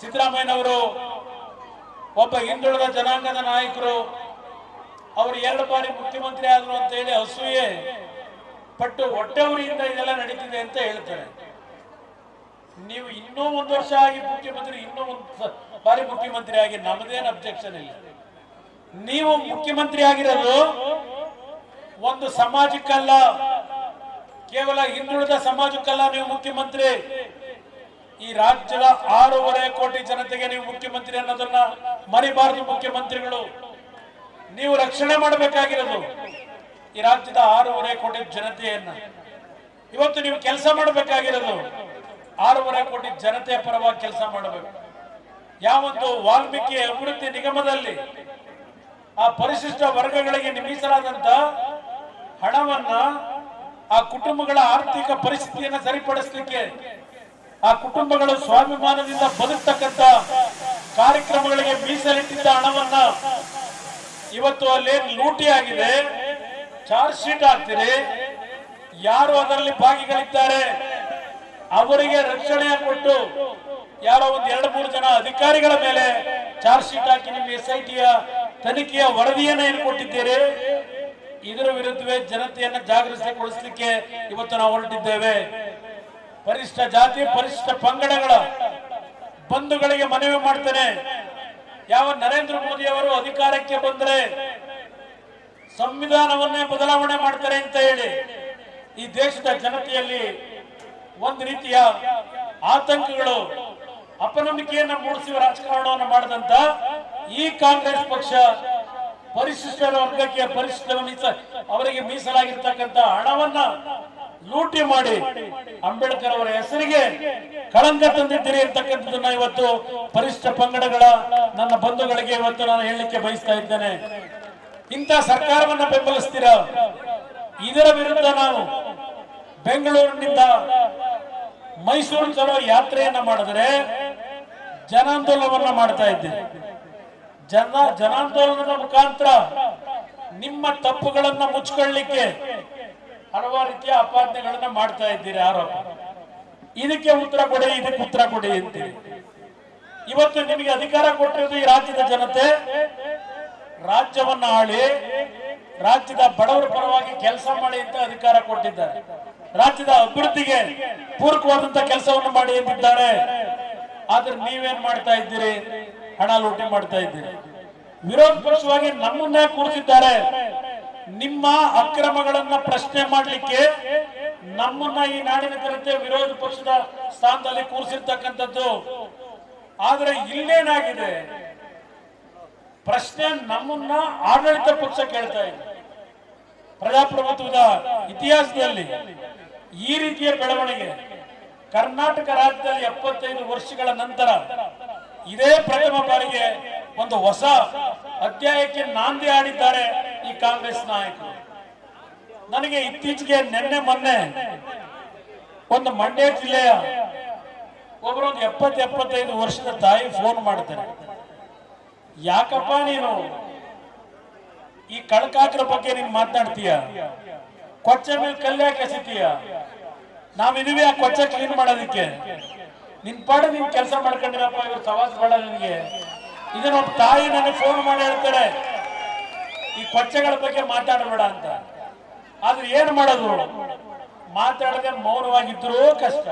ಸಿದ್ದರಾಮಯ್ಯನವರು ಒಬ್ಬ ಹಿಂದುಳಿದ ಜನಾಂಗದ ನಾಯಕರು, ಅವರು ಎರಡು ಬಾರಿ ಮುಖ್ಯಮಂತ್ರಿ ಆದರು ಅಂತ ಹೇಳಿ ಅಸೂಯೆ ಪಟ್ಟು ಹೊಟ್ಟೆವರಿಯಿಂದ ಇದೆಲ್ಲ ನಡೀತಿದೆ ಅಂತ ಹೇಳ್ತಾರೆ. ನೀವು ಇನ್ನೂ ಒಂದು ವರ್ಷ ಆಗಿ ಮುಖ್ಯಮಂತ್ರಿ, ಇನ್ನೂ ಒಂದು ಬಾರಿ ಮುಖ್ಯಮಂತ್ರಿ ಆಗಿ ನಮ್ದೇನು ಅಬ್ಜೆಕ್ಷನ್ ಇಲ್ಲ. ನೀವು ಮುಖ್ಯಮಂತ್ರಿ ಆಗಿರೋದು ಒಂದು ಸಮಾಜಕ್ಕಲ್ಲ, ಕೇವಲ ಹಿಂದುಳಿದ ಸಮಾಜಕ್ಕಲ್ಲ ನೀವು ಮುಖ್ಯಮಂತ್ರಿ. ಈ ರಾಜ್ಯದ ಆರೂವರೆ ಕೋಟಿ ಜನತೆಗೆ ನೀವು ಮುಖ್ಯಮಂತ್ರಿ ಅನ್ನೋದನ್ನ ಮರಿಬಾರದು ಮುಖ್ಯಮಂತ್ರಿಗಳು. ನೀವು ರಕ್ಷಣೆ ಮಾಡಬೇಕಾಗಿರೋದು ಈ ರಾಜ್ಯದ ಆರೂವರೆ ಕೋಟಿ ಜನತೆಯನ್ನ. ಇವತ್ತು ನೀವು ಕೆಲಸ ಮಾಡಬೇಕಾಗಿರೋದು ಆರೂವರೆ ಕೋಟಿ ಜನತೆಯ ಪರವಾಗಿ ಕೆಲಸ ಮಾಡಬೇಕು. ಯಾವೊಂದು ವಾಲ್ಮೀಕಿ ಅಭಿವೃದ್ಧಿ ನಿಗಮದಲ್ಲಿ ಆ ಪರಿಶಿಷ್ಟ ವರ್ಗಗಳಿಗೆ ಮೀಸಲಾದಂತ ಹಣವನ್ನ ಆ ಕುಟುಂಬಗಳ ಆರ್ಥಿಕ ಪರಿಸ್ಥಿತಿಯನ್ನ ಸರಿಪಡಿಸಲಿಕ್ಕೆ ಆ ಕುಟುಂಬಗಳು ಸ್ವಾಭಿಮಾನದಿಂದ ಬದುಕ್ತಕ್ಕಂತ ಕಾರ್ಯಕ್ರಮಗಳಿಗೆ ಮೀಸಲಿಟ್ಟಿದ್ದ ಹಣವನ್ನ ಇವತ್ತು ಅಲ್ಲಿ ಲೂಟಿ ಆಗಿದೆ ಚಾರ್ಜ್ ಶೀಟ್ ಹಾಕ್ತೀರಿ. ಯಾರು ಅದರಲ್ಲಿ ಭಾಗಿಗಳಿದ್ದಾರೆ? ಅವರಿಗೆ ರಕ್ಷಣೆ ಕೊಟ್ಟು ಯಾರೋ ಒಂದ್ ಎರಡು ಮೂರು ಜನ ಅಧಿಕಾರಿಗಳ ಮೇಲೆ ಚಾರ್ಜ್ ಶೀಟ್ ಹಾಕಿ ನಿಮ್ಮ ಎಸ್ ಐ ಟಿಯ ತನಿಖೆಯ ವರದಿಯನ್ನ ಏನು ಕೊಟ್ಟಿದ್ದೀರಿ. ಇದರ ವಿರುದ್ಧವೇ ಜನತೆಯನ್ನ ಜಾಗೃತಿಗೊಳಿಸಲಿಕ್ಕೆ ಇವತ್ತು ನಾವು ಹೊರಟಿದ್ದೇವೆ. ಪರಿಷ್ಠ ಜಾತಿ, ಪರಿಷ್ಠ ಪಂಗಡಗಳ ಬಂಧುಗಳಿಗೆ ಮನವಿ ಮಾಡ್ತೇನೆ. ಯಾವ ನರೇಂದ್ರ ಮೋದಿ ಅವರು ಅಧಿಕಾರಕ್ಕೆ ಬಂದರೆ ಸಂವಿಧಾನವನ್ನೇ ಬದಲಾವಣೆ ಮಾಡ್ತಾರೆ ಅಂತ ಹೇಳಿ ಈ ದೇಶದ ಜನತೆಯಲ್ಲಿ ಒಂದು ರೀತಿಯ ಆತಂಕಗಳು, ಅಪನಂಬಿಕೆಯನ್ನು ಮೂಡಿಸುವ ರಾಜಕಾರಣವನ್ನು ಮಾಡಿದಂತ ಈ ಕಾಂಗ್ರೆಸ್ ಪಕ್ಷ ಪರಿಶಿಷ್ಟರ ವರ್ಗಕ್ಕೆ ಪರಿಶಿಷ್ಟ ಅವರಿಗೆ ಮೀಸಲಾಗಿರ್ತಕ್ಕಂಥ ಹಣವನ್ನ ಲೂಟಿ ಮಾಡಿ ಅಂಬೇಡ್ಕರ್ ಅವರ ಹೆಸರಿಗೆ ಕಳಂಕ ತಂದಿದ್ದೀರಿ ಅಂತಕ್ಕಂಥದ್ದನ್ನ ಇವತ್ತು ಪರಿಶಿಷ್ಟ ಪಂಗಡಗಳ ನನ್ನ ಬಂಧುಗಳಿಗೆ ಇವತ್ತು ನಾನು ಹೇಳಲಿಕ್ಕೆ ಬಯಸ್ತಾ ಇದ್ದೇನೆ. ಇಂಥ ಸರ್ಕಾರವನ್ನ ಬೆಂಬಲಿಸ್ತೀರ? ಇದರ ವಿರುದ್ಧ ನಾವು ಬೆಂಗಳೂರಿನಿಂದ ಮೈಸೂರು ಚಲೋ ಯಾತ್ರೆಯನ್ನ ಮಾಡಿದ್ರೆ ಜನಾಂದೋಲನವನ್ನ ಮಾಡ್ತಾ ಇದ್ದೇವೆ ಜನ ಜನಾಂದೋಲನದ ಮುಖಾಂತರ ನಿಮ್ಮ ತಪ್ಪುಗಳನ್ನ ಮುಚ್ಕೊಳ್ಳಿಕ್ಕೆ ಹಲವಾರು ರೀತಿಯ ಅಪಾದನೆಗಳನ್ನ ಮಾಡ್ತಾ ಇದ್ದೀರಿ ಆರೋಪ. ಇದಕ್ಕೆ ಉತ್ತರ ಕೊಡಿ, ಇದಕ್ಕೆ ಉತ್ತರ ಕೊಡಿ ಅಂತೀರಿ. ಇವತ್ತು ನಿಮಗೆ ಅಧಿಕಾರ ಕೊಟ್ಟಿರೋದು ಈ ರಾಜ್ಯದ ಜನತೆ. ರಾಜ್ಯವನ್ನ ಆಳಿ, ರಾಜ್ಯದ ಬಡವರ ಪರವಾಗಿ ಕೆಲಸ ಮಾಡಿ ಅಂತ ಅಧಿಕಾರ ಕೊಟ್ಟಿದ್ದಾರೆ. ರಾಜ್ಯದ ಅಭಿವೃದ್ಧಿಗೆ ಪೂರಕವಾದಂತ ಕೆಲಸವನ್ನು ಮಾಡಿ ಎಂದಿದ್ದಾರೆ ಆದ್ರೆ ನೀವೇನ್ ಮಾಡ್ತಾ ಇದ್ದೀರಿ? ಹಣ ಲೂಟಿ ಮಾಡ್ತಾ ಇದ್ದೀರಿ. ವಿರೋಧ ಪಕ್ಷವಾಗಿ ನಮ್ಮನ್ನೇ ಕೂರಿಸಿದ್ದಾರೆ. ನಿಮ್ಮ ಅಕ್ರಮಗಳನ್ನ ಪ್ರಶ್ನೆ ಮಾಡಲಿಕ್ಕೆ ನಮ್ಮನ್ನ ಈ ನಾಡಿನ ಜನತೆ ವಿರೋಧ ಪಕ್ಷದ ಸ್ಥಾನದಲ್ಲಿ ಕೂರಿಸಿರ್ತಕ್ಕಂಥದ್ದು. ಆದ್ರೆ ಇಲ್ಲೇನಾಗಿದೆ? ಪ್ರಶ್ನೆ ನಮ್ಮನ್ನ ಆಡಳಿತ ಪಕ್ಷ ಕೇಳ್ತಾ ಇದೆ. ಪ್ರಜಾಪ್ರಭುತ್ವದ ಇತಿಹಾಸದಲ್ಲಿ ಈ ರೀತಿಯ ಬೆಳವಣಿಗೆ ಕರ್ನಾಟಕ ರಾಜ್ಯದಲ್ಲಿ ಎಪ್ಪತ್ತೈದು ವರ್ಷಗಳ ನಂತರ ಇದೇ ಪ್ರಥಮ ಬಾರಿಗೆ ಒಂದು ಹೊಸ ಅಧ್ಯಾಯಕ್ಕೆ ನಾಂದಿ ಆಡಿದ್ದಾರೆ ಕಾಂಗ್ರೆಸ್ ನಾಯಕರು. ನನಗೆ ಇತ್ತೀಚೆಗೆ ನಿನ್ನೆ ಮೊನ್ನೆ ಒಂದು ಮಂಡ್ಯ ಜಿಲ್ಲೆಯ ಒಬ್ಬರೊಂದು ಎಪ್ಪತ್ ಎಪ್ಪತ್ತೈದು ವರ್ಷದ ತಾಯಿ ಫೋನ್ ಮಾಡ್ತಾರೆ ಯಾಕಪ್ಪ ನೀನು ಈ ಕಳಕಾಕರ ಬಗ್ಗೆ ನೀನು ಮಾತನಾಡ್ತೀಯ ಕೊಚ್ಚೆ ಮೇಲೆ ಕಲ್ಯಾಕ ಎಸಿತೀಯ? ನಾವಿದೀವಿ ಆ ಕೊಚ್ಚೆ ಕ್ಲೀನ್ ಮಾಡೋದಕ್ಕೆ. ನಿನ್ ಪಾಡು ನೀನ್ ಕೆಲಸ ಮಾಡ್ಕೊಂಡಿರಪ್ಪ, ಇವ್ರು ಸವಾಸ ಬೇಡ ನನಗೆ. ಇದನ್ನ ತಾಯಿ ನನಗೆ ಫೋನ್ ಮಾಡಿ ಹೇಳ್ತಾರೆ ಈ ಕೊಚ್ಚೆಗಳ ಬಗ್ಗೆ ಮಾತಾಡಬೇಡ ಅಂತ. ಆದ್ರೆ ಏನ್ ಮಾಡೋದು ಮಾತಾಡದೆ ಮೌನವಾಗಿದ್ರು ಕಷ್ಟ.